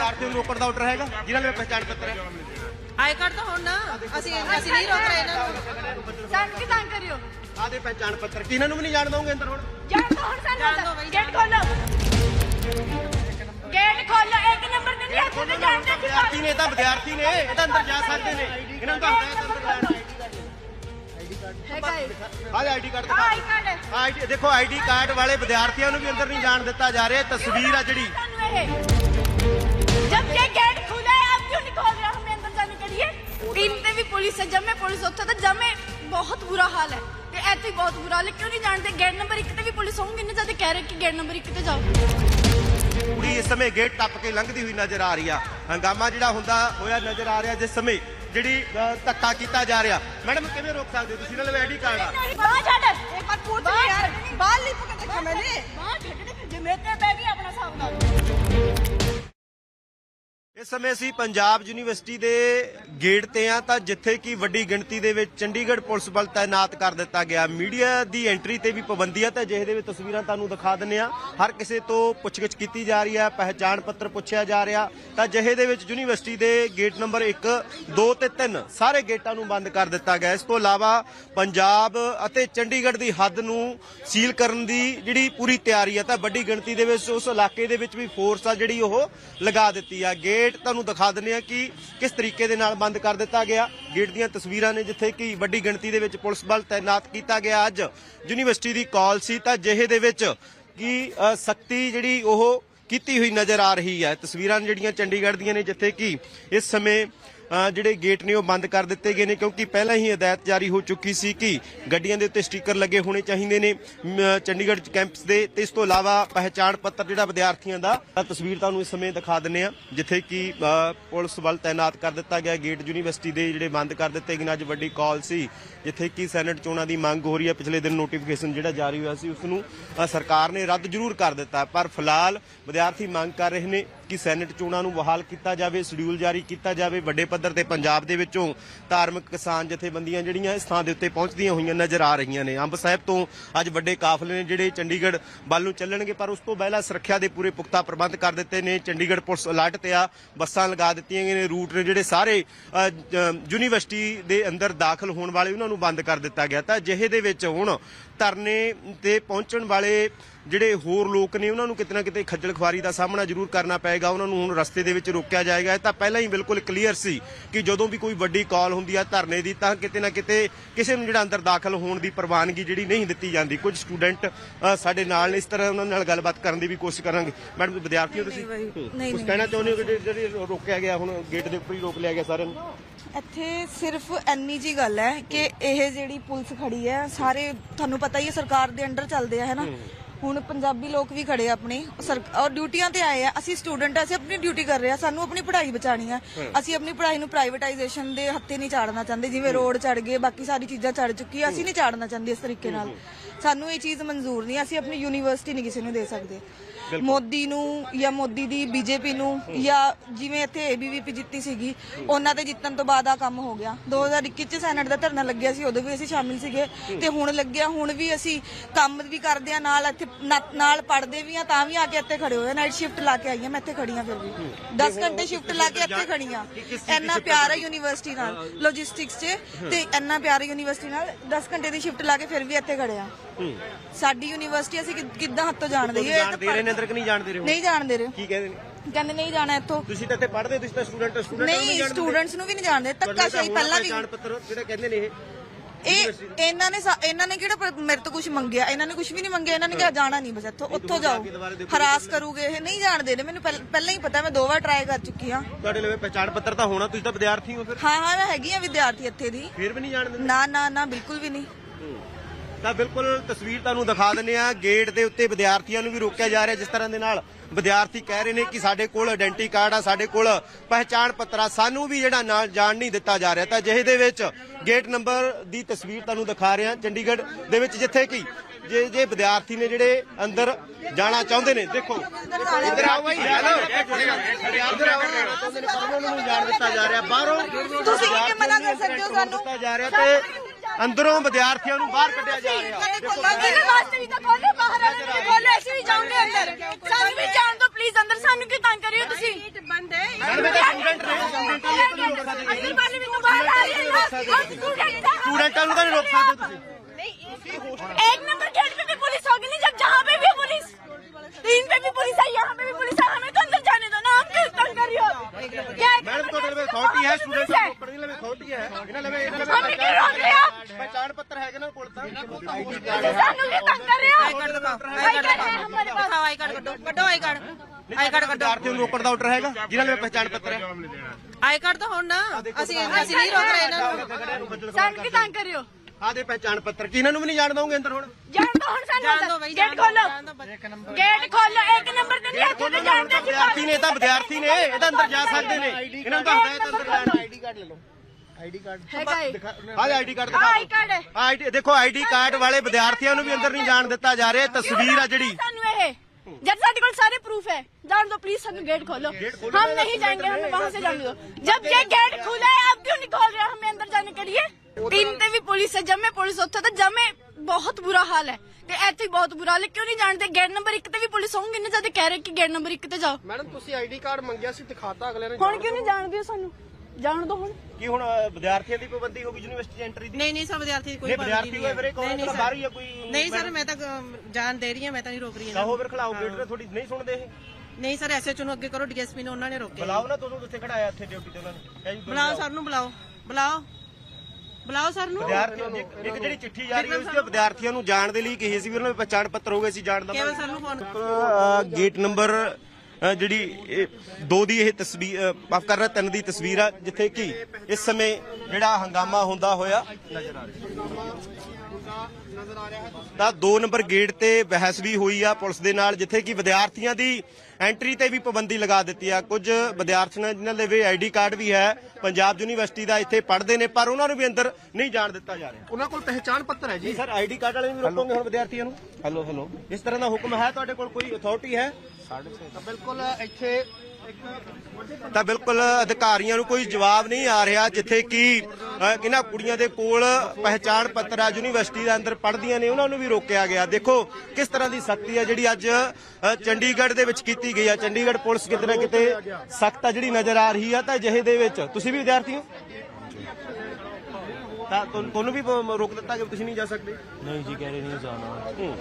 ਵਿਦਿਆਰਥੀਆਂ ਨੂੰ ਰੋਕਣ ਦਾ ਆਰਡਰ ਹੈਗਾ ਜਿਨ੍ਹਾਂ ਦੇ ਪਹਿਚਾਣ ਪੱਤਰ ਹੈ। ਆਈ ਕਾਰਡ ਤਾਂ ਹੁਣ ਨਾ ਅਸੀਂ ਅਸੀਂ ਨਹੀਂ ਰੋਕ ਰਹੇ ਇਹਨਾਂ ਨੂੰ। ਸਾਨੂੰ ਕੀ ਤੰਗ ਕਰਿਓ? ਆਦੇ ਪਹਿਚਾਣ ਪੱਤਰ ਕਿਹਨਾਂ ਨੂੰ ਵੀ ਨਹੀਂ ਜਾਣ ਦਵਾਂਗੇ ਅੰਦਰ ਹੁਣ? ਜਾਣ ਦੋ ਹੁਣ ਸਾਨੂੰ ਬਈ, ਗੇਟ ਖੋਲੋ। ਗੇਟ ਖੋਲੋ ਇੱਕ ਨੰਬਰ ਤੇ ਨਹੀਂ ਹੱਥ ਤੇ ਜਾਣਦੇ ਵਿਦਿਆਰਥੀ ਨੇ ਤਾਂ ਵਿਦਿਆਰਥੀ ਨੇ ਇਹ ਤਾਂ ਅੰਦਰ ਜਾ ਸਕਦੇ ਨੇ। ਇਹਨਾਂ ਨੂੰ ਤਾਂ ਅੰਦਰ ਜਾਣ ਹੈਗਾ ਏ। ਆਹ ਆਈਡੀ ਕਾਰਡ ਆ ਦਿਖਾ। ਆਈ ਕਾਰਡ ਆਈਡੀ ਦੇਖੋ ਆਈਡੀ ਕਾਰਡ ਵਾਲੇ ਵਿਦਿਆਰਥੀਆਂ ਨੂੰ ਵੀ ਅੰਦਰ ਨਹੀਂ ਜਾਣ ਦਿੱਤਾ ਜਾ ਰਿਹਾ ਤਸਵੀਰ ਆ ਜਿਹੜੀ। जब ये गेट खुला है आप क्यों नहीं खोल रहे हो हमें अंदर जाने के लिए टीम पे भी पुलिस है जब मैं पुलिस ਉੱਥੇ ਤਾਂ ਜਮੇ ਬਹੁਤ ਬੁਰਾ ਹਾਲ ਹੈ ਤੇ ਇੱਥੇ ਹੀ ਬਹੁਤ ਬੁਰਾ ਹਾਲ ਹੈ ਕਿਉਂ ਨਹੀਂ ਜਾਣਦੇ ਗੇਟ ਨੰਬਰ 1 ਤੇ ਵੀ ਪੁਲਿਸ ਹੋਊਗੀ ਇੰਨੇ ਜ਼ਿਆਦਾ ਕਹਿ ਰਹੇ ਕਿ ਗੇਟ ਨੰਬਰ 1 ਤੇ ਜਾਓ ਕੁੜੀ ਇਸ ਸਮੇਂ ਗੇਟ ਟੱਪ ਕੇ ਲੰਘਦੀ ਹੋਈ ਨਜ਼ਰ ਆ ਰਹੀ ਆ ਹੰਗਾਮਾ ਜਿਹੜਾ ਹੁੰਦਾ ਹੋਇਆ ਨਜ਼ਰ ਆ ਰਿਹਾ ਜਿਸ ਸਮੇਂ ਜਿਹੜੀ ਅ, ਧੱਕਾ ਕੀਤਾ ਜਾ ਰਿਹਾ ਮੈਡਮ ਕਿਵੇਂ ਰੋਕ ਸਕਦੇ ਹੋ ਤੁਸੀਂ ਇਹਨਾਂ ਲਈ ਆਈਡੀ ਕਾਰਡ ਆ ਬਾਹਰ ਛੱਡ ਇੱਕ ਵਾਰ ਪੁੱਛ ਲੈ ਯਾਰ ਬਾਹਰ ਲਿਪ ਕੇ ਦੇਖਿਆ ਮੈਨੇ ਬਾਹਰ ਛੱਡ ਦੇ ਜੇ ਮੇਰੇ ਤੇ ਬੈ ਗਈ ਆਪਣਾ ਹਿਸਾਬ ਨਾਲ ਇਸ ਸਮੇਂ ਅਸੀਂ ਪੰਜਾਬ ਯੂਨੀਵਰਸਿਟੀ ਦੇ ਗੇਟ ਤੇ ਆ ਤਾਂ ਜਿੱਥੇ ਕਿ ਵੱਡੀ ਗਿਣਤੀ ਦੇ ਵਿੱਚ ਚੰਡੀਗੜ੍ਹ ਪੁਲਿਸ ਬਲ ਤਾਇਨਾਤ ਕਰ ਦਿੱਤਾ ਗਿਆ। ਮੀਡੀਆ ਦੀ ਐਂਟਰੀ ਤੇ ਵੀ ਪਾਬੰਦੀ ਆ, ਤਾਂ ਜਿਹੇ ਦੇ ਵਿੱਚ ਤਸਵੀਰਾਂ ਤੁਹਾਨੂੰ ਦਿਖਾ ਦਿੰਨੇ ਆ ਹਰ ਕਿਸੇ ਤੋਂ ਪੁੱਛਗਿੱਛ ਕੀਤੀ ਜਾ ਰਹੀ ਹੈ ਪਹਿਚਾਣ ਪੱਤਰ ਪੁੱਛਿਆ ਜਾ ਰਿਹਾ। ਤਾਂ ਜਿਹੇ ਦੇ ਵਿੱਚ ਯੂਨੀਵਰਸਿਟੀ ਦੇ ਗੇਟ ਨੰਬਰ 1 2 ਤੇ 3 ਸਾਰੇ ਗੇਟਾਂ ਨੂੰ ਬੰਦ ਕਰ ਦਿੱਤਾ ਗਿਆ। ਇਸ ਤੋਂ ਇਲਾਵਾ ਪੰਜਾਬ ਅਤੇ ਚੰਡੀਗੜ੍ਹ ਦੀ ਹੱਦ ਨੂੰ ਸੀਲ ਕਰਨ ਦੀ ਜਿਹੜੀ ਪੂਰੀ ਤਿਆਰੀ ਹੈ ਤਾਂ ਵੱਡੀ ਗਿਣਤੀ ਦੇ ਵਿੱਚ ਉਸ ਇਲਾਕੇ ਦੇ ਵਿੱਚ ਵੀ ਫੋਰਸ ਆ ਜਿਹੜੀ ਉਹ ਲਗਾ ਦਿੱਤੀ ਆ। ਗੇਟ ਤੁਹਾਨੂੰ ਦਿਖਾ ਦਿੰਦੇ ਆ ਕਿ ਕਿਸ ਤਰੀਕੇ ਦੇ ਨਾਲ ਬੰਦ ਕਰ ਦਿੱਤਾ ਗਿਆ। ਗੇਟ ਦੀਆਂ ਤਸਵੀਰਾਂ ਨੇ ਜਿੱਥੇ ਕਿ ਵੱਡੀ ਗਿਣਤੀ ਦੇ ਵਿੱਚ ਪੁਲਿਸ ਬਲ ਤਾਇਨਾਤ ਕੀਤਾ ਗਿਆ। ਅੱਜ ਯੂਨੀਵਰਸਿਟੀ ਦੀ ਕਾਲ ਸੀ ਤਾਂ ਜਿਹੇ ਦੇ ਵਿੱਚ ਕਿ ਸਖਤੀ ਜਿਹੜੀ ਉਹ ਕੀਤੀ ਹੋਈ ਨਜ਼ਰ ਆ ਰਹੀ ਹੈ। ਤਸਵੀਰਾਂ ਜਿਹੜੀਆਂ ਚੰਡੀਗੜ੍ਹ ਦੀਆਂ ਨੇ ਜਿੱਥੇ ਕਿ ਇਸ ਸਮੇਂ ਜਿਹੜੇ ਗੇਟ ਨੇ ਉਹ ਬੰਦ ਕਰ ਦਿੱਤੇ ਗਏ ਨੇ ਕਿਉਂਕਿ ਪਹਿਲਾਂ ਹੀ ਹਦਾਇਤ ਜਾਰੀ ਹੋ ਚੁੱਕੀ ਸੀ ਕਿ ਗੱਡੀਆਂ ਦੇ ਉੱਤੇ ਸਟicker ਲੱਗੇ ਹੋਣੇ ਚਾਹੀਦੇ ਨੇ ਚੰਡੀਗੜ੍ਹ ਚ ਕੈਂਪਸ ਦੇ। ਤੇ ਇਸ ਤੋਂ ਇਲਾਵਾ ਪਹਿਚਾਣ ਪੱਤਰ ਜਿਹੜਾ ਵਿਦਿਆਰਥੀਆਂ ਦਾ ਤਸਵੀਰ ਤੁਹਾਨੂੰ ਇਸ ਸਮੇਂ ਦਿਖਾ ਦਿੰਨੇ ਆ ਜਿੱਥੇ ਕਿ ਪੁਲਿਸ ਵੱਲ ਤਾਇਨਾਤ ਕਰ ਦਿੱਤਾ ਗਿਆ। ਗੇਟ ਯੂਨੀਵਰਸਿਟੀ ਦੇ ਜਿਹੜੇ ਬੰਦ ਕਰ ਦਿੱਤੇ ਗਏ ਨੇ, ਅੱਜ ਵੱਡੀ ਕਾਲ ਸੀ, ਜਿੱਥੇ ਕਿ ਸੈਨੇਟ ਚੋਣਾਂ ਦੀ ਮੰਗ ਹੋ ਰਹੀ ਹੈ। ਪਿਛਲੇ ਦਿਨ ਨੋਟੀਫਿਕੇਸ਼ਨ ਜਿਹੜਾ ਜਾਰੀ ਹੋਇਆ ਸੀ ਉਸ ਨੂੰ ਸਰਕਾਰ ਨੇ ਰੱਦ ਜ਼ਰੂਰ ਕਰ ਦਿੱਤਾ। ਪਰ ਫਿਲਹਾਲ ਵਿਦਿਆਰਥੀ ਮੰਗ ਕਰ ਰਹੇ ਨੇ ਕਿ ਸੈਨੇਟ ਚੋਣਾਂ ਨੂੰ ਬਹਾਲ ਕੀਤਾ ਜਾਵੇ, ਸ਼ਡਿਊਲ ਜਾਰੀ ਕੀਤਾ ਜਾਵੇ, ਵੱਡੇ ਪੱਧਰ ਤੇ ਪੰਜਾਬ ਦੇ ਵਿੱਚੋਂ ਧਾਰਮਿਕ ਕਿਸਾਨ ਜਥੇਬੰਦੀਆਂ ਜਿਹੜੀਆਂ ਇਸ ਥਾਂ ਦੇ ਉੱਤੇ ਪਹੁੰਚਦੀਆਂ ਹੋਈਆਂ ਨਜ਼ਰ ਆ ਰਹੀਆਂ ਨੇ। ਅੰਬ ਸਾਹਿਬ ਤੋਂ ਅੱਜ ਵੱਡੇ ਕਾਫਲੇ ਨੇ ਜਿਹੜੇ ਚੰਡੀਗੜ੍ਹ ਵੱਲ ਨੂੰ ਚੱਲਣਗੇ, ਪਰ ਉਸ ਤੋਂ ਪਹਿਲਾਂ ਸੁਰੱਖਿਆ ਦੇ ਪੂਰੇ ਪੁਖਤਾ ਪ੍ਰਬੰਧ ਕਰ ਦਿੱਤੇ ਨੇ। ਚੰਡੀਗੜ੍ਹ ਪੁਲਿਸ ਅਲਰਟ ਤੇ ਆ, ਬੱਸਾਂ ਲਗਾ ਦਿੱਤੀਆਂ ਗਈਆਂ ਨੇ। ਰੂਟ ਨੇ ਜਿਹੜੇ ਸਾਰੇ ਯੂਨੀਵਰਸਿਟੀ ਦੇ ਅੰਦਰ ਦਾਖਲ ਹੋਣ ਵਾਲੇ ਉਹਨਾਂ ਨੂੰ ਬੰਦ ਕਰ ਦਿੱਤਾ ਗਿਆ। ਤਾਂ ਜਿਹੇ ਦੇ ਵਿੱਚ ਹੁਣ ਧਰਨੇ ਤੇ ਪਹੁੰਚਣ ਵਾਲੇ ਜਿਹੜੇ ਹੋਰ ਲੋਕ ਨੇ ਉਹਨਾਂ ਨੂੰ ਕਿਤੇ ਨਾ ਕਿਤੇ ਖੱਜਲ ਖੁਆਰੀ ਦਾ ਸਾਹਮਣਾ ਜ਼ਰੂਰ ਕਰਨਾ ਪਏਗਾ ਉਹਨਾਂ ਨੂੰ ਹੁਣ ਰਸਤੇ ਦੇ ਵਿੱਚ ਰੋਕਿਆ ਜਾਏਗਾ। ਇਹ ਤਾਂ ਪਹਿਲਾਂ ਹੀ ਬਿਲਕੁਲ ਕਲੀਅਰ ਸੀ ਕਿ ਜਦੋਂ ਵੀ ਕੋਈ ਵੱਡੀ ਕਾਲ ਹੁੰਦੀ ਹੈ ਧਰਨੇ ਦੀ ਤਾਂ ਕਿਤੇ ਨਾ ਕਿਤੇ ਕਿਸੇ ਨੂੰ ਜਿਹੜਾ ਅੰਦਰ ਦਾਖਲ ਹੋਣ ਦੀ ਪ੍ਰਵਾਨਗੀ ਜਿਹੜੀ ਨਹੀਂ ਦਿੱਤੀ ਜਾਂਦੀ। ਕੁਝ ਸਟੂਡੈਂਟ ਸਾਡੇ ਨਾਲ ਨੇ ਇਸ ਤਰ੍ਹਾਂ ਉਹਨਾਂ ਨਾਲ ਗੱਲਬਾਤ ਕਰਨ ਦੀ ਵੀ ਕੋਸ਼ਿਸ਼ ਕਰਾਂਗੇ। ਮੈਡਮ ਵਿਦਿਆਰਥੀ ਹੋ ਤੁਸੀਂ ਨਹੀਂ, ਕੁਝ। ਕਹਿਣਾ ਚਾਹੁੰਦੇ ਹੋ ਕਿ ਜਿਹੜੇ- ਰੋਕਿਆ ਗਿਆ ਹੁਣ ਗੇਟ ਦੇ ਉੱਪਰ ਹੀ ਰੋਕ ਲਿਆ ਗਿਆ ਸਾਰਿਆਂ ਨੂੰ? ਇੱਥੇ ਸਿਰਫ ਇੰਨੀ ਜੀ ਗੱਲ ਹੈ ਕਿ ਇਹ ਜਿਹੜੀ ਪੁਲਿਸ ਖੜੀ ਹੈ ਸਾਰੇ ਤੁਹਾਨੂੰ ਪਤਾ ਹੀ ਹੈ ਸਰਕਾਰ ਦੇ ਅੰਡਰ ਚੱਲਦੇ ਆ ਹੈ ਨਾ? ਹੁਣ ਪੰਜਾਬੀ ਲੋਕ ਵੀ ਖੜੇ ਆ ਆਪਣੇ ਸਰ- ਔਰ ਡਿਊਟੀਆਂ ਤੇ ਆਏ ਆ ਅਸੀਂ ਸਟੂਡੈਂਟ ਆ ਅਸੀਂ ਆਪਣੀ ਡਿਊਟੀ ਕਰ ਰਹੇ ਆ ਸਾਨੂੰ ਆਪਣੀ ਪੜ੍ਹਾਈ ਬਚਾਣੀ ਆ। ਅਸੀਂ ਆਪਣੀ ਪੜ੍ਹਾਈ ਨੂੰ ਪ੍ਰਾਈਵੇਟਾਈਜੇਸ਼ਨ ਦੇ ਹੱਥੇ ਨਹੀਂ ਚਾੜਨਾ ਚਾਹੁੰਦੇ ਜਿਵੇਂ ਰੋਡ ਚੜ ਗਏ ਬਾਕੀ ਸਾਰੀ ਚੀਜ਼ਾਂ ਚੜ ਚੁੱਕੀ ਆ ਅਸੀਂ ਨਹੀਂ ਚਾੜਨਾ ਚਾਹੁੰਦੇ ਇਸ ਤਰੀਕੇ ਨਾਲ। ਸਾਨੂੰ ਇਹ ਚੀਜ਼ ਮਨਜ਼ੂਰ ਨਹੀਂ ਅਸੀਂ ਆਪਣੀ ਯੂਨੀਵਰਸਿਟੀ ਨਹੀਂ ਕਿਸੇ ਨੂੰ ਦੇ ਸਕਦੇ। ਮੋਦੀ ਨੂੰ ਜਾਂ ਮੋਦੀ ਦੀ ਬੀਜੇਪੀ ਨੂੰ ਜਾਂ ਜਿਵੇਂ ਇੱਥੇ ਏਬੀਵੀਪੀ ਜਿੱਤੀ ਸੀਗੀ ਉਹਨਾਂ ਦੇ ਜਿੱਤਣ ਤੋਂ ਬਾਅਦ ਆ ਕੰਮ ਹੋ ਗਿਆ। 2021 ਚ ਸੈਨੇਟ ਦਾ ਧਰਨਾ ਲੱਗਿਆ ਸੀ ਉਦੋਂ ਵੀ ਅਸੀਂ ਸ਼ਾਮਿਲ ਸੀਗੇ ਤੇ ਹੁਣ ਲੱਗਿਆ ਹੁਣ ਵੀ ਅਸੀਂ ਕੰਮ ਵੀ ਕਰਦੇ ਆ ਨਾਲ ਇੱਥੇ ਨਾਲ ਪੜਦੇ ਵੀ ਆ ਤਾਂ ਵੀ ਆ ਕੇ ਇੱਥੇ ਖੜੇ ਹੋਏ ਨਾਈਟ ਸ਼ਿਫਟ ਲਾ ਕੇ ਆਈ ਆ ਮੈਂ ਇੱਥੇ ਖੜੀ ਆ ਫਿਰ ਵੀ। 10 ਘੰਟੇ ਸ਼ਿਫਟ ਲਾ ਕੇ ਇੱਥੇ ਖੜੀ ਆ ਇੰਨਾ ਪਿਆਰ ਯੂਨੀਵਰਸਿਟੀ ਨਾਲ ਲੌਜਿਸਟਿਕਸ 'ਚ ਤੇ ਇੰਨਾ ਪਿਆਰ ਯੂਨੀਵਰਸਿਟੀ ਨਾਲ 10 ਘੰਟੇ ਦੀ ਸ਼ਿਫਟ ਲਾ ਕੇ ਫਿਰ ਵੀ ਇੱਥੇ ਖੜੇ ਆ। ਸਾਡੀ ਯੂਨੀਵਰਸਿਟੀ ਅਸੀਂ ਕਿੱਦਾਂ ਹੱਥੋਂ ਜਾਣ ਦਈਏ ਇਹ ਤਾਂ ਅੰਦਰ ਕਿ ਨਹੀਂ ਜਾਣ ਦੇ ਰਹੇ ਹੋ? ਨਹੀਂ ਜਾਣ ਦੇ ਰਹੇ। ਕੀ ਕਹਿੰਦੇ ਨੇ? ਕਹਿੰਦੇ ਨਹੀਂ ਜਾਣਾ ਇੱਥੋਂ। ਤੁਸੀਂ ਤਾਂ ਇੱਥੇ ਪੜ੍ਹਦੇ ਤੁਸੀਂ ਤਾਂ ਸਟੂਡੈਂਟ ਸਟੂਡੈਂਟ ਨਹੀਂ ਸਟੂਡੈਂਟਸ ਨੂੰ। ਵੀ ਨਹੀਂ ਜਾਣਦੇ ਧੱਕਾ ਸ਼ਾਹੀ ਪਹਿਲਾਂ ਵੀ ਜਾਣ ਪੱਤਰ ਜਿਹੜਾ ਕਹਿੰਦੇ ਨੇ ਇਹ ਇਹ ਇਹਨਾਂ ਨੇ ਸਾ- ਇਹਨਾਂ ਨੇ ਕਿਹੜਾ ਪਰ- ਮੇਰੇ ਤੋਂ ਕੁਝ ਮੰਗਿਆ? ਇਹਨਾਂ ਨੇ ਕੁਝ ਵੀ ਨਹੀਂ ਮੰਗਿਆ ਇਹਨਾਂ ਨੇ ਕਿਹਾ ਜਾਣਾ ਨਹੀਂ ਬਸ ਇੱਥੋਂ। ਉੱਥੋਂ ਜਾਓ। ਹਰਾਸ ਕਰੂਗੇ ਇਹ ਨਹੀਂ ਜਾਣਦੇ ਨੇ। ਮੈਨੂੰ ਪਹਿਲ- ਪਹਿਲਾਂ ਹੀ ਪਤਾ ਮੈਂ ਦੋ ਵਾਰ ਟਰਾਈ ਕਰ ਚੁੱਕੀ ਹਾਂ। ਤੁਹਾਡੇ ਲਈ ਪਹਿਚਾਣ ਪੱਤਰ ਤਾਂ ਹੋਣਾ ਤੁਸੀਂ ਤਾਂ ਵਿਦਿਆਰਥੀ ਹੋ ਫਿਰ। ਹਾਂ ਹਾਂ ਮੈਂ ਹੈਗੀ ਆ ਵਿਦਿਆਰਥੀ ਇੱਥੇ ਦੀ। ਫਿਰ ਵੀ ਨਹੀਂ ਜਾਣ ਦਿੰਦੇ ਨਾ ਨਾ ਨਾ ਬਿਲਕੁਲ ਵੀ ਨਹੀਂ। ਤਾਂ ਬਿਲਕੁਲ ਤਸਵੀਰ ਤੁਹਾਨੂੰ ਦਿਖਾ ਦਿੰਨੇ ਆ ਗੇਟ ਦੇ ਉੱਤੇ ਵਿਦਿਆਰਥੀਆਂ ਨੂੰ ਵੀ ਰੋਕਿਆ ਜਾ ਰਿਹਾ ਜਿਸ ਤਰ੍ਹਾਂ ਦੇ ਨਾਲ ਵਿਦਿਆਰਥੀ ਕਹਿ ਰਹੇ ਨੇ ਕਿ ਸਾਡੇ ਕੋਲ ਆਇਡੈਂਟੀ ਕਾਰਡ ਆ ਸਾਡੇ ਕੋਲ ਪਹਿਚਾਣ ਪੱਤਰ ਆ। ਸਾਨੂੰ ਵੀ ਜਿਹੜਾ ਨਾਲ ਜਾਣ ਨਹੀਂ ਦਿੱਤਾ ਜਾ ਰਿਹਾ। ਤਾਂ ਜਿਹੇ ਦੇ ਵਿੱਚ ਗੇਟ ਨੰਬਰ ਦੀ ਤਸਵੀਰ ਤੁਹਾਨੂੰ ਦਿਖਾ ਰਿਹਾ ਚੰਡੀਗੜ੍ਹ ਦੇ ਵਿੱਚ ਜਿੱਥੇ ਕਿ ਜੇ ਜੇ ਵਿਦਿਆਰਥੀ ਨੇ ਜਿਹੜੇ ਅੰਦਰ ਜਾਣਾ ਚਾਹੁੰਦੇ ਨੇ ਦੇਖੋ। ਇੱਧਰ ਆਓ ਬਾਈ। ਇੱਧਰ ਆਓ। ਉਹਨਾਂ ਨੂੰ ਜਾਣ ਦਿੱਤਾ ਜਾ ਰਿਹਾ। ਬਾਹਰੋਂ ਤੁਸੀਂ ਕਿਵੇਂ ਮਨਾ ਕਰ ਸਕਦੇ ਹੋ ਸਾਨੂੰ ਦਿੱਤਾ ਜਾ ਰਿਹਾ ਤੇ ਅੰਦਰੋਂ ਵਿਦਿਆਰਥੀਆਂ ਨੂੰ ਬਾਹਰ ਕੱਢਿਆ ਜਾ ਰਿਹਾ। ਹੈ ਇਹਨਾਂ ਵਾਸਤੇ ਵੀ ਤਾਂ ਖੋਲੋ ਬਾਹਰ ਵਾਲੇ ਨੂੰ ਖੋਲੋ ਅਸੀਂ ਵੀ ਜਾਉਂਗੇ ਅੰਦਰ। ਸਾਨੂੰ ਵੀ ਜਾਣ ਦਿਓ ਪਲੀਜ਼ ਅੰਦਰ ਸਾਨੂੰ ਕਿਉਂ ਤੰਗ ਕਰ ਰਹੇ ਹੋ ਤੁਸੀਂ? ਗੇਟ ਬੰਦ ਹੈ ਮੈਡਮ ਤਾਂ ਸਟੂਡੈਂਟ ਨੇ ਸਟੂਡੈਂਟਾਂ ਨੂੰ। ਰੋਕ ਸਕਦੇ ਹੋ ਸਟੂਡੈਂਟਾਂ ਨਹੀਂ ਰੋਕ ਸਕਦੇ ਤੁਸੀਂ। ਤੁਸੀਂ ਸਾਨੂੰ ਕਿਉਂ ਤੰਗ ਕਰ ਰਹੇ ਹੋ? ਆਈ ਕਾਰਡ ਦਿਖਾਓ ਆਈ ਕਾਰਡ ਹੈ ਹਮਾਰੇ ਪਾਸ। ਦਿਖਾਓ ਆਈ ਕਾਰਡ ਕੱਢੋ। ਕੱਢੋ ਆਈ ਕਾਰਡ। ਆਈ ਕਾਰਡ ਕੱਢੋ। ਵਿਦਿਆਰਥੀ ਨੂੰ ਰੋਕਣ ਦਾ ਆਰਡਰ ਹੈਗਾ ਜਿਨ੍ਹਾਂ ਦੇ ਪਹਿਚਾਣ ਪੱਤਰ ਹੈ। ਆਈ ਕਾਰਡ ਤਾਂ ਹੁਣ ਨਾ। ਅਸੀਂ ਅਸੀਂ ਨਹੀਂ ਰੋਕ ਰਹੇ ਇਹਨਾਂ ਨੂੰ। ਸਾਨੂੰ ਕਿਉਂ ਤੰਗ ਕਰ ਰਹੇ ਹੋ? ਆਦੇ ਪਹਿਚਾਣ ਪੱਤਰ। ਕੀ ਇਹਨਾਂ ਨੂੰ ਵੀ ਨਹੀਂ ਜਾਣ ਦਵਾਂਗੇ ਅੰਦਰ ਹੁਣ? ਜਾਣ ਦੋ ਹੁਣ ਸਾਨੂੰ। ਗੇਟ ਖੋਲੋ। ਗੇਟ ਖੋਲੋ। ਇੱਕ ਨੰਬਰ ਤੇ ਨਹੀਂ ਹੱਥ ਤੇ ਜਾਣਦੇ ਵਿਦਿਆਰਥੀ ਨੇ ਤਾਂ ਵਿਦਿਆਰਥੀ ਨੇ ਇਹਦਾ ਅੰਦਰ ਜਾ ਸਕਦੇ ਨੇ। ਇਹਨਾਂ ਨੂੰ ਤਾਂ ਹਦਾਇਤ ਅੰਦਰ ਲੈਣ ਆਈਡੀ ਕਾਰਡ ਲੈ ਲਓ। ਆਈਡੀ ਕਾਰਡ हैगा है ਆਹ ਆਈਡੀ ਕਾਰਡ हाँ, ਦਿਖਾ आई कार्ड है ਆਈਡੀ ਦੇਖੋ ਆਈਡੀ ਕਾਰਡ ਵਾਲੇ ਵਿਦਿਆਰਥੀਆਂ ਨੂੰ ਵੀ ਅੰਦਰ ਨਹੀਂ ਜਾਣ ਦਿੱਤਾ ਜਾ ਰਿਹਾ ਇਹ ਤਸਵੀਰ ਆ ਜਿਹੜੀ सानू ये जब साडे कोल सारे प्रूफ है जान दो प्लीज सानू गेट खोलो हम नहीं जाएंगे हमें वहां से जाने दो जब ये गेट खुला है आप क्यों नहीं खोल रहे हो हमें अंदर जाने के लिए तीन पे भी पुलिस है जब मैं पुलिस होता था जब मैं बहुत बुरा हाल है ਤੇ ਇੱਥੇ ਹੀ ਬਹੁਤ ਬੁਰਾ ਹਾਲ ਹੈ ਕਿਉਂ ਨਹੀਂ ਜਾਣਦੇ ਗੇਟ ਨੰਬਰ 1 ਤੇ ਵੀ ਪੁਲਿਸ ਹੋਊਗੀ ਨਾ ਜਦ ਕਹਿ ਰਹੇ ਕਿ ਗੇਟ ਨੰਬਰ 1 ਤੇ ਜਾਓ ਮੈਡਮ ਤੁਸੀਂ ਆਈਡੀ ਕਾਰਡ ਮੰਗਿਆ ਸੀ ਦਿਖਾਤਾ ਅਗਲੇ ਨੇ ਹੁਣ ਕਿਉਂ ਨਹੀਂ ਜਾਣਦੇ ਹੋ ਸਾਨੂੰ ਜਾਣ ਦੋ ਹੁਣ। ਕੀ ਹੁਣ ਅ, ਵਿਦਿਆਰਥੀਆਂ ਦੀ ਪਾਬੰਦੀ ਹੋਗੀ ਯੂਨੀਵਰਸਿਟੀ ਐਂਟਰੀ ਦੀ? ਨਹੀਂ ਨਹੀਂ ਸਭ ਵਿਦਿਆਰਥੀ ਕੋਈ ਨਹੀਂ ਪਾਬੰਦੀ ਵਿਦਿਆਰਥੀ ਹੋਏ ਵੀਰੇ ਕੌਣ ਨਹੀਂ ਨਹੀਂ ਸਰ। ਬਾਹਰ ਹੀ ਆ ਕੋਈ ਨਹੀਂ ਸਰ ਮੈਂ ਤਾਂ ਅਮ, ਜਾਨ ਦੇ ਰਹੀ ਹਾਂ ਮੈਂ ਤਾਂ ਨਹੀਂ ਰੋਕ ਰਹੀ ਇਹਨਾਂ ਕਹੋ ਫਿਰ ਖਿਲਾਓ ਗੇਟ ਤੇ ਥੋੜੀ ਨਹੀਂ ਸੁਣਦੇ ਇਹ? ਨੂੰ। ਨਹੀਂ ਸਰ ਐਸਐਚਓ ਨੂੰ ਅੱਗੇ ਕਰੋ ਡੀਐਸਪੀ ਨੇ ਉਹਨਾਂ ਨੇ ਰੋਕਿਆ। ਬੁਲਾਓ ਨਾ ਤੁਹਾਨੂੰ ਕਿੱਥੇ ਖੜਾਇਆ ਇੱਥੇ ਡਿਊਟੀ ਤੇ ਉਹਨਾਂ ਨੇ। ਕਹਿ ਜੀ ਬੁਲਾਓ ਸਰ ਨੂੰ ਬੁਲਾਓ। ਬੁਲਾਓ। ਬੁਲਾਓ ਸਰ ਨੂੰ। ਵਿਦਿਆਰਥੀਆਂ ਨੂੰ ਇੱਕ ਇੱਕ ਜਿਹੜੀ ਚਿੱਠੀ ਜਾ ਰਹੀ ਹੈ ਉਸ ਤੇ ਵਿਦਿਆਰਥੀਆਂ ਨੂੰ ਜਾਣ ਦੇ ਲਈ ਕਹੀ ਸੀ ਵੀ ਉਹਨਾਂ ਦੇ ਪਛਾਣ ਪੱਤਰ ਹੋ ਗਏ ਸੀ ਜਾਣ ਦਾ ਕੇਵਲ ਸਰ ਨੂੰ ਫੋਨ ਗੇਟ ਨੰਬਰ ਜਿਹੜੀ ਇਹ ਦੋ ਦੀ ਇਹ ਤਸਵੀਰ ਅ, ਮਾਫ ਕਰ ਤਿੰਨ ਦੀ ਤਸਵੀਰ ਆ ਜਿੱਥੇ ਕਿ ਇਸ ਸਮੇਂ ਜਿਹੜਾ ਹੰਗਾਮਾ ਹੁੰਦਾ ਹੋਇਆ ਨਜ਼ਰ ਆ ਰਿਹਾ। ਤਾਂ 2 ਨੰਬਰ ਗੇਟ ਤੇ ਬਹਿਸ ਵੀ ਹੋਈ ਆ ਪੁਲਿਸ ਦੇ ਨਾਲ ਜਿੱਥੇ ਕਿ ਵਿਦਿਆਰਥੀਆਂ ਦੀ ਐਂਟਰੀ ਤੇ ਵੀ ਪਾਬੰਦੀ ਲਗਾ ਦਿੱਤੀ ਆ। ਕੁਝ ਵਿਦਿਆਰਥੀਆਂ ਜਿਨ੍ਹਾਂ ਦੇ ਵੀ ਆਈਡੀ ਕਾਰਡ ਵੀ ਹੈ ਪੰਜਾਬ ਯੂਨੀਵਰਸਿਟੀ ਦਾ ਇੱਥੇ ਪੜ੍ਹਦੇ ਨੇ ਪਰ ਉਹਨਾਂ ਨੂੰ ਵੀ ਅੰਦਰ ਨਹੀਂ ਜਾਣ ਦਿੱਤਾ ਜਾ ਰਿਹਾ। ਉਹਨਾਂ ਕੋਲ ਪਹਿਚਾਣ ਪੱਤਰ ਹੈ ਜੀ। ਸਰ ਆਈਡੀ ਕਾਰਡ ਵਾਲੇ ਵੀ ਰੋਕੋਗੇ ਹੁਣ ਵਿਦਿਆਰਥੀਆਂ ਨੂੰ? Hello hello. ਇਸ ਤਰ੍ਹਾਂ ਦਾ ਹੁਕਮ ਹੈ ਤੁਹਾਡੇ ਕੋਲ ਕੋਈ ਅਥਾਰਟੀ ਹੈ? ਬਿਲਕੁਲ ਇੱਥੇ ਤਾਂ ਬਿਲਕੁਲ ਅਧਿਕਾਰੀਆਂ ਨੂੰ ਕੋਈ ਜਵਾਬ ਨਹੀਂ ਆ ਰਿਹਾ ਜਿੱਥੇ ਕਿ ਅ, ਕਿਹਨਾਂ ਕੁੜੀਆਂ ਦੇ ਕੋਲ ਪਹਿਚਾਣ ਪੱਤਰ ਆ ਯੂਨੀਵਰਸਿਟੀ ਦੇ ਅੰਦਰ ਪੜ੍ਹਦੀਆਂ ਨੇ ਉਹਨਾਂ ਨੂੰ ਵੀ ਰੋਕਿਆ ਗਿਆ। ਦੇਖੋ ਕਿਸ ਤਰ੍ਹਾਂ ਦੀ ਸਖਤੀ ਆ ਜਿਹੜੀ ਅੱਜ ਚੰਡੀਗੜ੍ਹ ਦੇ ਵਿੱਚ ਕੀਤੀ ਗਈ ਆ। ਚੰਡੀਗੜ੍ਹ ਪੁਲਿਸ ਕਿਤੇ ਨਾ ਕਿਤੇ ਸਖਤ ਆ ਜਿਹੜੀ ਨਜ਼ਰ ਆ ਰਹੀ ਆ ਤਾਂ ਅਜਿਹੇ ਦੇ ਵਿੱਚ। ਤੁਸੀਂ ਵੀ ਵਿਦਿਆਰਥੀ ਹੋ? ਤਾਂ ਤੁਹਾਨੂੰ ਵੀ ਰੋਕ ਦਿੱਤਾ ਕਿ ਤੁਸੀਂ ਨਹੀਂ ਜਾ ਸਕਦੇ? ਨਹੀਂ ਜੀ ਕਹਿ ਰਹੇ ਨਹੀਂ ਜਾਣਾ। ਹੂੰ।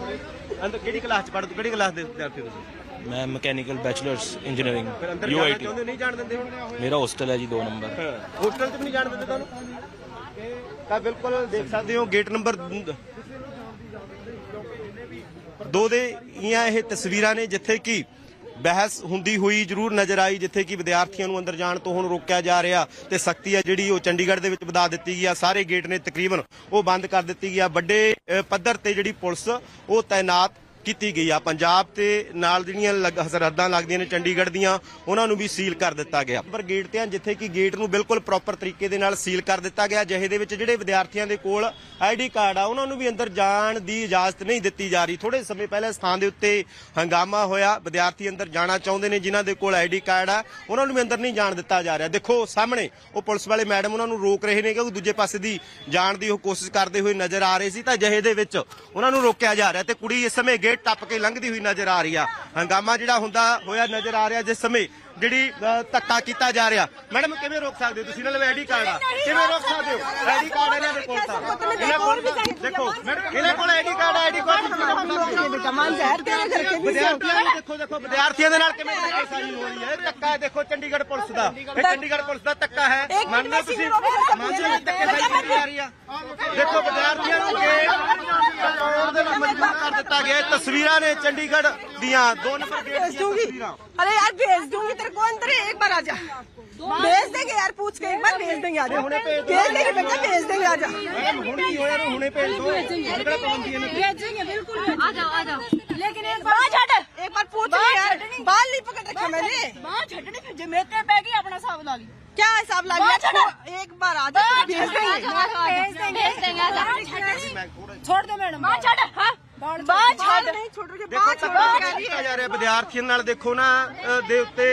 ਅੰਦਰ ਕਿਹੜੀ ਕਲਾਸ ਚ ਪੜ੍ਹਦੇ ਕਿਹੜੀ ਕਲਾਸ ਦੇ ਵਿਦਿਆਰਥੀ ਹੋ ਤੁਸੀਂ? ਮੈਂ ਮਕੈਨੀਕਲ ਬੈਚਲਰਸ ਇੰਜੀਨੀਅਰਿੰਗ ਫਿਰ ਅੰਦਰ ਜਾਣਾ ਯੂਆਈਟੀ ਚਾਹੁੰਦੇ ਹੋ, ਨਹੀਂ ਜਾਣ ਦਿੰਦੇ ਹੁਣ? ਮੇਰਾ ਹੋਸਟਲ ਹੈ ਜੀ 2 ਨੰਬਰ। ਹੋਸਟਲ 'ਚ ਵੀ ਨਹੀਂ ਜਾਣ ਦਿੰਦੇ ਤੁਹਾਨੂੰ? ਤਾਂ ਬਿਲਕੁਲ ਦੇਖ ਸਕਦੇ ਹੋ ਗੇਟ ਨੰਬਰ 2 ਦੇ ਇਹ ਇਹ ਤਸਵੀਰਾਂ ਨੇ ਜਿੱਥੇ ਕਿ ਬਹਿਸ ਹੁੰਦੀ ਹੋਈ ਜ਼ਰੂਰ ਨਜ਼ਰ ਆਈ ਜਿੱਥੇ ਕਿ ਵਿਦਿਆਰਥੀਆਂ ਨੂੰ ਅੰਦਰ ਜਾਣ ਤੋਂ ਹੁਣ ਰੋਕਿਆ ਜਾ ਰਿਹਾ ਤੇ ਸਖਤੀ ਆ ਜਿਹੜੀ ਉਹ ਚੰਡੀਗੜ੍ਹ ਦੇ ਵਿੱਚ ਵਧਾ ਦਿੱਤੀ ਗਈ ਆ। ਸਾਰੇ ਗੇਟ ਨੇ ਤਕਰੀਬਨ ਉਹ ਬੰਦ ਕਰ ਦਿੱਤੀ ਗਈ ਆ। ਵੱਡੇ ਅ, ਪੱਧਰ ਤੇ ਜਿਹੜੀ ਪੁਲਿਸ ਉਹ ਤਾਇਨਾਤ ਕੀਤੀ ਗਈ ਆ। ਪੰਜਾਬ ਤੇ ਨਾਲ ਜਿਹੜੀਆਂ ਲੱਗ- ਸਰਹੱਦਾਂ ਲੱਗਦੀਆਂ ਨੇ ਚੰਡੀਗੜ੍ਹ ਦੀਆਂ, ਉਹਨਾਂ ਨੂੰ ਵੀ ਸੀਲ ਕਰ ਦਿੱਤਾ ਗਿਆ। ਪਰ ਗੇਟ ਤੇ ਆ, ਜਿੱਥੇ ਕਿ ਗੇਟ ਨੂੰ ਬਿਲਕੁਲ ਪ੍ਰੋਪਰ ਤਰੀਕੇ ਦੇ ਨਾਲ ਸੀਲ ਕਰ ਦਿੱਤਾ ਗਿਆ, ਜਿਹੇ ਦੇ ਵਿੱਚ ਜਿਹੜੇ ਵਿਦਿਆਰਥੀਆਂ ਦੇ ਕੋਲ ਆਈਡੀ ਕਾਰਡ ਆ, ਉਹਨਾਂ ਨੂੰ ਵੀ ਅੰਦਰ ਜਾਣ ਦੀ ਇਜਾਜ਼ਤ ਨਹੀਂ ਦਿੱਤੀ ਜਾ ਰਹੀ। ਥੋੜੇ ਸਮੇਂ ਪਹਿਲਾਂ ਸਥਾਨ ਦੇ ਉੱਤੇ ਹੰਗਾਮਾ ਹੋਇਆ, ਵਿਦਿਆਰਥੀ ਅੰਦਰ ਜਾਣਾ ਚਾਹੁੰਦੇ ਨੇ, ਜਿਨ੍ਹਾਂ ਦੇ ਕੋਲ ਆਈਡੀ ਕਾਰਡ ਆ, ਉਹਨਾਂ ਨੂੰ ਵੀ ਅੰਦਰ ਨਹੀਂ ਜਾਣ ਦਿੱਤਾ ਜਾ ਰਿਹਾ। ਦੇਖੋ, ਸਾਹਮਣੇ ਉਹ ਪੁਲਿਸ ਵਾਲੇ ਮੈਡਮ ਉਹਨਾਂ ਨੂੰ ਰੋਕ ਰਹੇ ਨੇ ਕਿਉਂਕਿ ਦੂਜੇ ਪਾਸੇ ਦੀ ਜਾਣ ਦੀ ਉਹ ਕੋਸ਼ਿਸ਼ ਕਰਦੇ ਹੋਏ ਨਜ਼ਰ ਆ ਰਹੇ ਸੀ, ਤਾਂ ਜਿਹੇ ਦੇ ਵਿੱਚ ਉਹਨਾਂ ਨੂੰ ਰੋਕਿਆ ਜਾ ਰਿਹਾ। ਤੇ ਕੁੜੀ ਇਸ ਸਮੇਂ ਗੇਟ ਟੱਪ ਕੇ ਲੰਘਦੀ ਹੋਈ ਨਜ਼ਰ ਆ ਰਹੀ ਆ। ਹੰਗਾਮਾ ਜਿਹੜਾ ਹੁੰਦਾ ਹੋਇਆ ਨਜ਼ਰ ਆ ਰਿਹਾ ਜਿਸ ਸਮੇਂ ਜਿਹੜੀ ਧੱਕਾ ਕੀਤਾ ਜਾ ਰਿਹਾ ਮੈਡਮ ਕਿਵੇਂ ਰੋਕ ਸਕਦੇ ਹੋ ਤੁਸੀਂ ਨਾਲ ਆਈਡੀ ਕਾਰਡ ਆ ਕਿਵੇਂ ਰੋਕ ਸਕਦੇ ਹੋ ਆਈਡੀ ਕਾਰਡ ਇਹਨਾਂ ਦੇ ਕੋਲ ਤਾਂ ਇਹਨਾਂ ਕੋਲ ਦੇਖੋ ਮੈਡਮ ਇਹਨਾਂ ਕੋਲ ਆਈਡੀ ਕਾਰਡ ਆਈਡੀ ਕਾਰਡ ਵਿਦਿਆਰਥੀਆਂ ਨੂੰ ਦੇਖੋ ਦੇਖੋ ਵਿਦਿਆਰਥੀਆਂ ਦੇ ਨਾਲ ਕਿਵੇਂ ਧੱਕਾਸ਼ਾਹੀ ਹੋ ਰਹੀ ਹੈ ਧੱਕਾ ਹੈ ਦੇਖੋ ਚੰਡੀਗੜ੍ਹ ਪੁਲਿਸ ਦਾ ਇਹ ਚੰਡੀਗੜ੍ਹ ਪੁਲਿਸ ਦਾ ਧੱਕਾ ਹੈ ਮੰਨਦੇ ਤੁਸੀਂ ਮੰਨਦੇ ਧੱਕਾਸ਼ਾਹੀ ਕੀਤੀ ਜਾ ਰਹੀ ਆ ਦੇਖੋ ਵਿਦਿਆਰਥੀਆਂ ਨੂੰ ਗੇਟ ਦੇ ਲਈ ਮਜਬੂਰ ਕਰ ਦਿੱਤਾ ਗਿਆ ਤਸਵੀਰਾਂ ਨੇ ਚੰਡੀਗੜ੍ਹ दिया दो नंबर भेज दूंगी अरे यार भेज दूंगी तेरे को अंदर एक बार आजा भेज देंगे यार पूछ के एक बार भेज देंगे आजा भेज देंगे बेटा भेज देंगे आजा हुने भेज दो भेजेंगे बिल्कुल आ जाओ आ जाओ लेकिन एक बार छट एक बार पूछ ले यार बाल नहीं पकड़ रखा मैंने बाल छटने पे जमेते पे गई अपना हिसाब ला लिया क्या हिसाब ला लिया एक बार आ जाओ भेज देंगे भेज देंगे छोड़ दो मैडम छोड़ हाँ ਬਾਹਰ ਛੱਡ। ਨਹੀਂ ਛੋੜ ਕੇ ਬਾਹਰ ਛੱਡ ਕੇ ਕੀਤਾ ਜਾ ਰਿਹਾ ਵਿਦਿਆਰਥੀਆਂ ਨਾਲ ਦੇਖੋ ਨਾ ਦੇ ਉੱਤੇ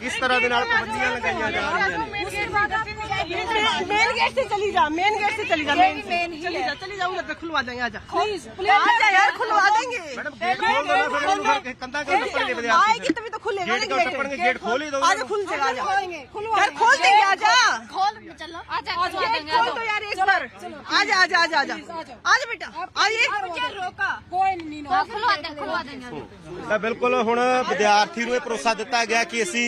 ਕਿਸ ਤਰ੍ਹਾਂ ਦੇ ਨਾਲ ਪਾਬੰਦੀਆਂ ਲਗਾਈਆਂ ਜਾ ਰਹੀਆਂ ਨੇ। मेन गेट से चली जा मेन गेट से चली जा मेन चली जा चली जाऊंगा तो खुलवा देंगे आजा प्लीज आजा यार खुलवा देंगे ਮੈਡਮ ਗੇਟ ਖੋਲ ਦੋ ਨਾ ਫਿਰ ਇਹਨੂੰ ਫਿਰ ਕੰਦਾ ਕਿਉਂ ਟੱਪਣਗੇ ਵਿਦਿਆਰਥੀ आएगी तभी तो खुल खुलेगा गेट ना का टपकने गेट खोल ही दो आज खुल जाएगा आजा खुलवा यार खोल देंगे आजा खोल चलो आजा गेट खोल दो यार एक बार आजा आजा आजा आजा आजा बेटा आइए क्या रोका खुलवा देंगे खुलवा देंगे ਤਾਂ ਬਿਲਕੁਲ ਹੁਣ ਵਿਦਿਆਰਥੀ ਨੂੰ ਇਹ ਭਰੋਸਾ ਦਿੱਤਾ ਗਿਆ ਕਿ ਅਸੀਂ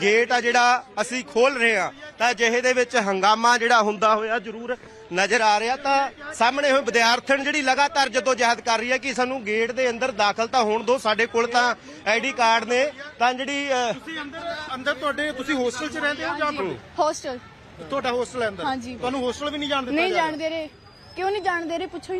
ਗੇਟ ਆ ਜਿਹੜਾ ਅਸੀਂ ਖੋਲ ਰਹੇ ਹਾਂ ਤਾਂ ਜਿਹੇ ਦੇ ਵਿੱਚ ਹੰਗਾਮਾ ਜਿਹੜਾ ਹੁੰਦਾ ਹੋਇਆ ਜ਼ਰੂਰ ਨਜ਼ਰ ਆ ਰਿਹਾ ਤਾਂ ਸਾਹਮਣੇ ਹੋਏ ਵਿਦਿਆਰਥਣ ਜਿਹੜੀ ਲਗਾਤਾਰ ਜਦੋਂ ਜਹਿਦ ਕਰ ਰਹੀ ਹੈ ਕਿ ਸਾਨੂੰ ਗੇਟ ਦੇ ਅੰਦਰ ਦਾਖਲ ਤਾਂ ਹੋਣ ਦੋ ਸਾਡੇ ਕੋਲ ਤਾਂ ਆਈਡੀ ਕਾਰਡ ਨੇ। ਤਾਂ ਜਿਹੜੀ ਤੁਸੀਂ ਅੰਦਰ ਅੰਦਰ ਤੁਹਾਡੇ ਤੁਸੀਂ ਹੋਸਟਲ 'ਚ ਰਹਿੰਦੇ ਹੋ ਜਾਂ ਹੋਸਟਲ। ਤੁਹਾਡਾ ਹੋਸਟਲ ਹੈ ਅੰਦਰ? ਤੁਹਾਨੂੰ ਹੋਸਟਲ ਵੀ ਨਹੀਂ ਜਾਣਦੇ ਨਹੀਂ ਜਾਣਦੇ ਰੇ ਕਿਉਂ ਨਹੀਂ ਜਾਣਦੇ ਰੇ ਪੁੱਛੋ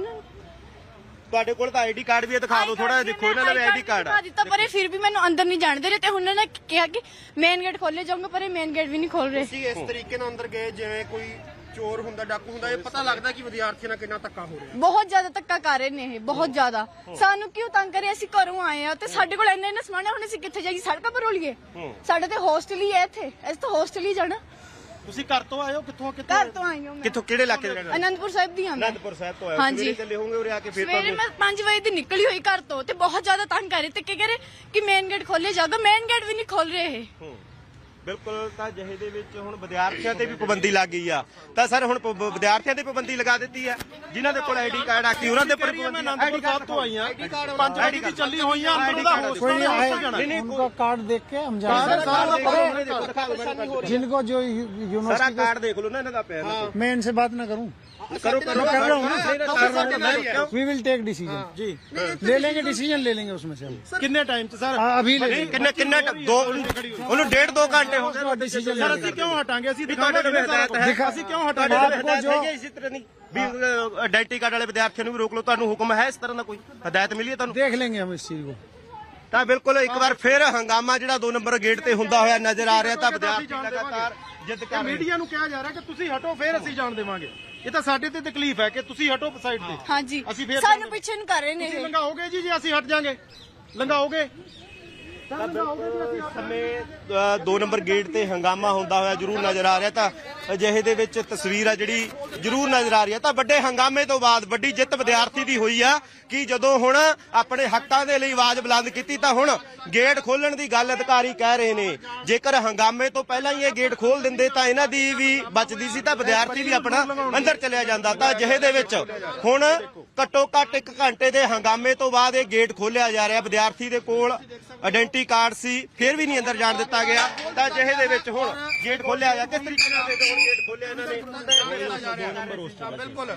ਤੁਹਾਡੇ ਕੋਲ ਤਾਂ ਆਈਡੀ ਕਾਰਡ ਵੀ ਹੈ ਦਿਖਾ ਦਿਓ ਥੋੜਾ ਜਿਹਾ ਦੇਖੋ ਇਹਨਾਂ ਦਾ ਆਈਡੀ ਕਾਰਡ ਦਿਖਾ ਦਿੱਤਾ ਪਰ ਇਹ ਫਿਰ ਵੀ ਮੈਨੂੰ ਅੰਦਰ ਨਹੀਂ ਜਾਣ ਦੇ ਰਹੇ ਤੇ ਉਹਨਾਂ ਨੇ ਕਿਹਾ ਕਿ ਮੇਨ ਗੇਟ ਖੋਲੇ ਜਾਊਂਗਾ ਪਰ ਇਹ ਮੇਨ ਗੇਟ ਵੀ ਨਹੀਂ ਖੋਲ ਰਹੇ। ਤੁਸੀਂ ਇਸ ਤਰੀਕੇ ਨਾਲ ਅੰਦਰ ਗਏ ਜਿਵੇਂ ਕੋਈ ਚੋਰ ਹੁੰਦਾ ਡਾਕੂ ਹੁੰਦਾ ਇਹ ਪਤਾ ਲੱਗਦਾ ਕਿ ਵਿਦਿਆਰਥੀਆਂ ਨਾਲ ਕਿੰਨਾ ਧੱਕਾ ਹੋ ਰਿਹਾ। ਬਹੁਤ ਜ਼ਿਆਦਾ ਧੱਕਾ ਕਰ ਰਹੇ ਨੇ ਇਹ ਬਹੁਤ ਜ਼ਿਆਦਾ। ਸਾਨੂੰ ਕਿਉਂ ਤੰਗ ਕਰੇ ਅਸੀਂ ਘਰੋਂ ਆਏ ਆ ਤੇ ਸਾਡੇ ਕੋਲ ਇੰਨਾ ਇੰਨਾ ਸਮਾਨ ਹੈ ਹੁਣ ਅਸੀਂ ਕਿੱਥੇ ਜਾਈਏ? ਸੜਕਾਂ ਪਰ ਰੋਲੀਏ। ਸਾਡੇ ਤੇ ਹੋਸਟਲ ਹੀ ਹੈ ਇੱਥੇ। ਅਸੀਂ ਤਾਂ ਹੋਸਟਲ ਹੀ ਜਾਣਾ। ਤੁਸੀਂ ਘਰ ਤੋਂ ਆਏ ਹੋ? ਕਿੱਥੋਂ ਕਿੱਥੋਂ ਘਰ ਤੋਂ ਆਈ ਹਾਂ ਮੈਂ। ਕਿੱਥੋਂ ਕਿਹੜੇ ਇਲਾਕੇ ਦੇ ਰਹਿਣ ਵਾਲੇ? ਅਨੰਦਪੁਰ ਸਾਹਿਬ ਦੀ ਹਾਂ ਮੈਂ। ਅਨੰਦਪੁਰ ਸਾਹਿਬ ਤੋਂ ਆਏ ਹਾਂਜੀ। ਸਵੇਰੇ ਚੱਲੇ ਹੋਗੇ ਉਰੇ ਆ ਕੇ ਫਿਰ ਸਵੇਰੇ ਮੈਂ 5 ਵਜੇ ਦੀ ਨਿਕਲੀ ਹੋਈ ਘਰ ਤੋਂ ਤੇ ਬਹੁਤ ਜ਼ਿਆਦਾ ਤੰਗ ਕਰ ਰਹੇ। ਤੇ ਕੀ ਕਰੇ ਕਿ ਮੇਨ ਗੇਟ ਖੋਲੇ ਜਾਗਾ ਮੇਨ ਗੇਟ ਵੀ ਨਹੀਂ ਖੋਲ ਰਹੇ ਇਹ। ਹੂੰ। ਬਿਲਕੁਲ ਤਾਂ ਜਿਹੇ ਦੇ ਵਿੱਚ ਹੁਣ ਵਿਦਿਆਰਥੀਆਂ ਤੇ ਵੀ ਪਾਬੰਦੀ ਲੱਗ ਗਈ ਆ ਤਾਂ ਸਰ ਹੁਣ ਪ- ਵਿਦਿਆਰਥੀਆਂ ਤੇ ਪਾਬੰਦੀ ਲਗਾ ਦਿੱਤੀ ਹੈ ਜਿਨ੍ਹਾਂ ਦੇ ਕੋਲ ਆਈਡੀ ਕਾਰਡ ਆ ਕੀ ਉਹਨਾਂ ਦੇ ਉੱਪਰ ਮੈਂ ਪਾਬੰਦੀ ਅਨੰਦਪੁਰ ਸਾਹਿਬ ਤੋਂ ਆਈ ਹਾਂ 5 ਵਜੇ ਦੀ ਚੱਲੀ ਹੋਈ ਆ ਅੰਦਰ ਦਾ ਹੋਸਟਲ कोई ਦਾ है ਹੋਸਟਲ ਜਾਣਾ ਨਹੀਂ ਨਹੀਂ उनका कार्ड देख के हम जाएंगे ਕਾਰਡ ਦੇਖ ਲਓ ਉਹਨੇ ਦੇਖੋ ਦਿਖਾ ਦਿਓ ਮੈਨੂੰ जिनको जो यू- ਸਾਰਾ यूनिवर्सिटी ਕਾਰਡ ਦੇਖ ਲਓ ਨਾ ਇਹਨਾਂ ਦਾ ਪਿਆ ਇਹਨਾਂ को- मैं इनसे बात ना करूं ਕਰੋ ਕਰੋ कर रहा हूँ ना ਨਾ वी विल टेक डिसीजन जी ले लेंगे डिसीजन ले लेंगे उसमें से हम ਕਿੰਨੇ ਟਾਈਮ 'ਚ ਸਰ हाँ, अभी ले लेंगे ਕਿੰਨੇ ਕਿੰਨੇ ਟ- ਦੋ ਉਹਨੂੰ ਡੇਢ ਦੋ ਘੰਟੇ ਹੋ ਗਏ डिसीजन ਸਰ ਅਸੀਂ ਕਿਉਂ ਹਟਾਂਗੇ ਅਸੀਂ ਤੁਹਾਡੇ ਦਿਖਾਵਾਂਗੇ ਕੋਲ ਹਦਾਇਤ ਹੈ ਦਿਖਾ- ਅਸੀਂ ਕਿਉਂ ਤੁਹਾਡੇ ਹਟਾਂਗੇ ਕੋਲ ਹਦਾਇਤ ਹੈਗੀ ਹੈ ਇਸੇ ਤਰ੍ਹਾਂ ਦੀ ਵੀ ਆਇਡੈਂਟੀ ਕਾਰਡ ਵਾਲੇ ਵਿਦਿਆਰਥੀਆਂ ਨੂੰ ਵੀ ਰੋਕ ਲਓ ਤੁਹਾਨੂੰ ਹੁਕਮ ਹੈ ਇਸ ਤਰ੍ਹਾਂ ਦਾ ਕੋਈ ਹਦਾਇਤ ਮਿਲੀ ਹੈ ਤੁਹਾਨੂੰ देख लेंगे हम इस चीज को ਤਾਂ ਬਿਲਕੁਲ ਇੱਕ ਵਾਰ ਫਿਰ ਹੰਗਾਮਾ ਜਿਹੜਾ 2 ਨੰਬਰ ਗੇਟ ਤੇ ਹੁੰਦਾ ਹੋਇਆ ਨਜ਼ਰ ਆ ਰਿਹਾ ਤਾਂ ਵਿਦਿਆਰਥੀ ਲਗਾਤਾਰ ਜਿੱਦ ਕਰ ਰਹੇ ਨੇ ਮੀਡੀਆ ਨੂੰ ਕਿਹਾ ਜਾ ਰਿਹਾ ਕਿ ਤੁਸੀਂ ਹਟੋ ਫਿਰ ਅਸੀਂ ਜਾਣ ਦੇਵਾਂਗੇ ਇਹ ਤਾਂ ਸਾਡੇ ਤੇ ਤਕਲੀਫ ਹੈ ਕਿ ਤੁਸੀਂ ਹਟੋ ਸਾਈਡ ਤੇ। ਹਾਂਜੀ। ਅਸੀਂ ਫੇਰ ਸਾਨੂੰ ਪਿੱਛੇ ਨੂੰ ਕਰ ਰਹੇ ਨੇ ਤੁਸੀਂ ਇਹ। ਲੰਘਾਓਗੇ ਜੀ ਜੇ ਅਸੀਂ ਹਟ ਜਾਾਂਗੇ? ਲੰਘਾਓਗੇ? ਤਾਂ ਸਮੇਂ ਨੰਬਰ ਗੇਟ ਤੇ ਹੰਗਾਮਾ ਹੁੰਦਾ ਹੋਇਆ ਜਰੂਰ ਨਜ਼ਰ ਆ ਰਿਹਾ ਤਾਂ ਅਜਿਹੇ ਦੇ ਵਿੱਚ ਤਸਵੀਰ ਆ ਜਿਹੜੀ ਜਰੂਰ ਨਜ਼ਰ ਆ ਰਹੀ ਹੈ ਤਾਂ ਵੱਡੇ ਹੰਗਾਮੇ ਤੋਂ ਬਾਅਦ ਵੱਡੀ ਜਿੱਤ ਵਿਦਿਆਰਥੀ ਦੀ ਹੋਈ ਆ ਕਿ ਜਦੋਂ ਹੁਣ ਆਪਣੇ ਹੱਕਾਂ ਦੇ ਲਈ ਆਵਾਜ਼ ਬੁਲੰਦ ਕੀਤੀ ਤਾਂ ਹੁਣ ਗੇਟ ਖੋਲਣ ਦੀ ਗੱਲ ਅਧਿਕਾਰੀ ਕਹਿ ਰਹੇ ਨੇ। ਜੇਕਰ ਹੰਗਾਮੇ ਤੋਂ ਪਹਿਲਾਂ ਹੀ ਇਹ ਗੇਟ ਖੋਲ ਦਿੰਦੇ ਤਾਂ ਇਹਨਾਂ ਦੀ ਵੀ ਬਚਦੀ ਸੀ ਤਾਂ ਵਿਦਿਆਰਥੀ ਵੀ ਆਪਣਾ ਅੰਦਰ ਚਲਿਆ ਜਾਂਦਾ ਤਾਂ ਅਜਿਹੇ ਦੇ ਵਿੱਚ ਹੁਣ ਘੱਟੋ ਘੱਟ 1 ਘੰਟੇ ਦੇ ਹੰਗਾਮੇ ਤੋਂ ਬਾਅਦ ਇਹ ਗੇਟ ਖੋਲਿਆ ਜਾ ਰਿਹਾ। ਵਿਦਿਆਰਥੀ ਦੇ ਕੋਲ ਆਇਡੈਂਟੀ ਕਾਰਡ ਸੀ ਫਿਰ ਵੀ ਨਹੀਂ ਅੰਦਰ ਜਾਣ ਦਿੱਤਾ ਗਿਆ। ਤਾਂ ਅਜਿਹੇ ਦੇ ਵਿੱਚ ਹੁਣ ਗੇਟ ਖੋਲਿਆ ਗਿਆ ਕਿਸ ਤਰੀਕੇ ਨਾਲ ਗੇਟ ਖੋਲਿਆ? ਇਹਨਾਂ ਨੇ। ਬਿਲਕੁਲ।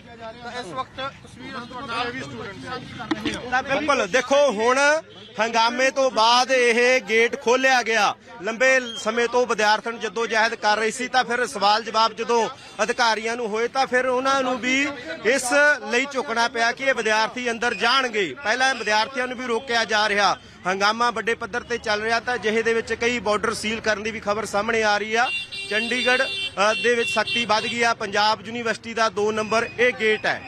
ਇਸ ਵਕਤ ਤਸਵੀਰ ਤੁਹਾਡਾ ਵੀ ਸਟੂਡੈਂਟ ਤਾਂ ਬਿਲਕੁਲ ਦੇਖੋ ਹੁਣ ਹੰਗਾਮੇ ਤੋਂ ਬਾਅਦ ਇਹ ਗੇਟ ਖੋਲਿਆ ਗਿਆ। ਲੰਬੇ ਸਮੇਂ ਤੋਂ ਵਿਦਿਆਰਥਣ ਜਦੋਂ ਜਹਿਦ ਕਰ ਰਹੀ ਸੀ ਤਾਂ ਫਿਰ ਸਵਾਲ ਜਵਾਬ ਜਦੋਂ ਅਧਿਕਾਰੀਆਂ ਨੂੰ ਹੋਏ ਤਾਂ ਫਿਰ ਉਹਨਾਂ ਨੂੰ ਵੀ ਇਸ ਲਈ ਝੁਕਣਾ ਪਿਆ ਕਿ ਇਹ ਵਿਦਿਆਰਥੀ ਅੰਦਰ ਜਾਣਗੇ। ਪਹਿਲਾਂ ਵਿਦਿਆਰਥੀਆਂ ਨੂੰ ਵੀ ਰੋਕਿਆ ਜਾ ਰਿਹਾ। ਹੰਗਾਮਾ ਵੱਡੇ ਪੱਧਰ ਤੇ ਚੱਲ ਰਿਹਾ ਤਾਂ ਜਿਹੇ ਦੇ ਵਿੱਚ ਕਈ ਬਾਰਡਰ ਸੀਲ ਕਰਨ ਦੀ ਵੀ ਖਬਰ ਸਾਹਮਣੇ ਆ ਰਹੀ ਆ। ਚੰਡੀਗੜ੍ਹ ਦੇ ਵਿੱਚ ਸਖਤੀ ਵੱਧ ਗਈ ਆ। ਪੰਜਾਬ ਯੂਨੀਵਰਸਿਟੀ ਦਾ 2 ਨੰਬਰ ਇਹ ਗੇਟ ਹੈ।